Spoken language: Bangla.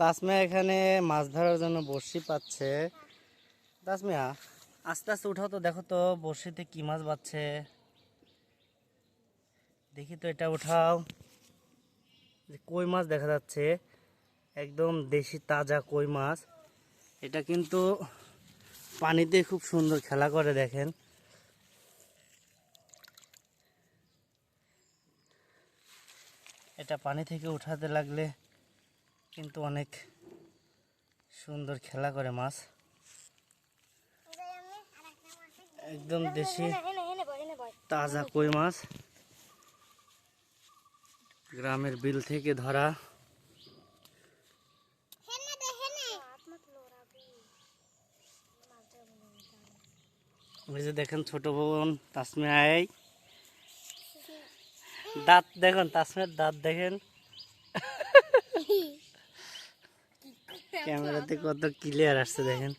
তাসমিয়া এখানে মাছ ধরার জন্য বড়শি পাচ্ছে। তাসমিয়া, আস্তে আস্তে উঠাও তো, দেখো তো বড়শিতে কি মাছ পাচ্ছে দেখি তো এটা উঠাও। যে কই মাছ দেখা যাচ্ছে, একদম দেশি তাজা কই মাছ। এটা কিন্তু পানিতে খুব সুন্দর খেলা করে, দেখেন। এটা পানি থেকে উঠাতে লাগলে কিন্তু অনেক সুন্দর খেলা করে মাছ। একদম দেশি তাজা কই মাছ। গ্রামের বিল থেকে ধরা। ওই যে দেখেন ছোট বোন তাসমিয়াই দাঁত দেখুন, তাসমিয়ার দাঁত দেখেন। ক্যামেরাতে কত ক্লিয়ার আসছে দেখেন।